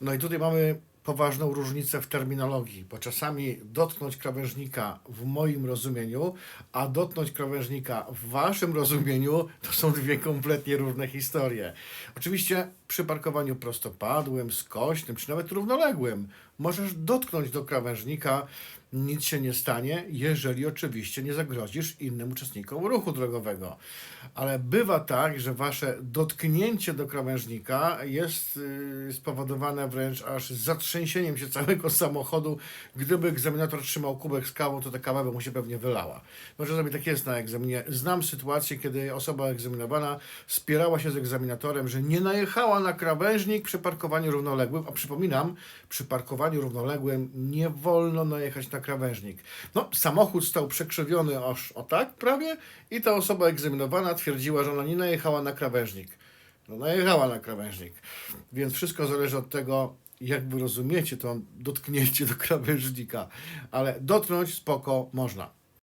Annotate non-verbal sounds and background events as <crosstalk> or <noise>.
No i tutaj mamy poważną różnicę w terminologii, bo czasami dotknąć krawężnika w moim rozumieniu, a dotknąć krawężnika w waszym rozumieniu to są dwie kompletnie różne historie. Oczywiście przy parkowaniu prostopadłym, skośnym czy nawet równoległym możesz dotknąć do krawężnika, nic się nie stanie, jeżeli oczywiście nie zagrozisz innym uczestnikom ruchu drogowego. Ale bywa tak, że wasze dotknięcie do krawężnika jest yy, spowodowane wręcz aż zatrzęsieniem się całego <laughs> samochodu. Gdyby egzaminator trzymał kubek z kawą, to ta kawa by mu się pewnie wylała. No czasami tak jest na egzaminie. Znam sytuację, kiedy osoba egzaminowana spierała się z egzaminatorem, że nie najechała na krawężnik przy parkowaniu równoległym, a przypominam, przy parkowaniu równoległym nie wolno najechać na krawężnik. No, samochód stał przekrzywiony aż o tak prawie i ta osoba egzaminowana twierdziła, że ona nie najechała na krawężnik. No, najechała na krawężnik. Więc wszystko zależy od tego, jak wy rozumiecie to dotknięcie do krawężnika. Ale dotknąć spoko można.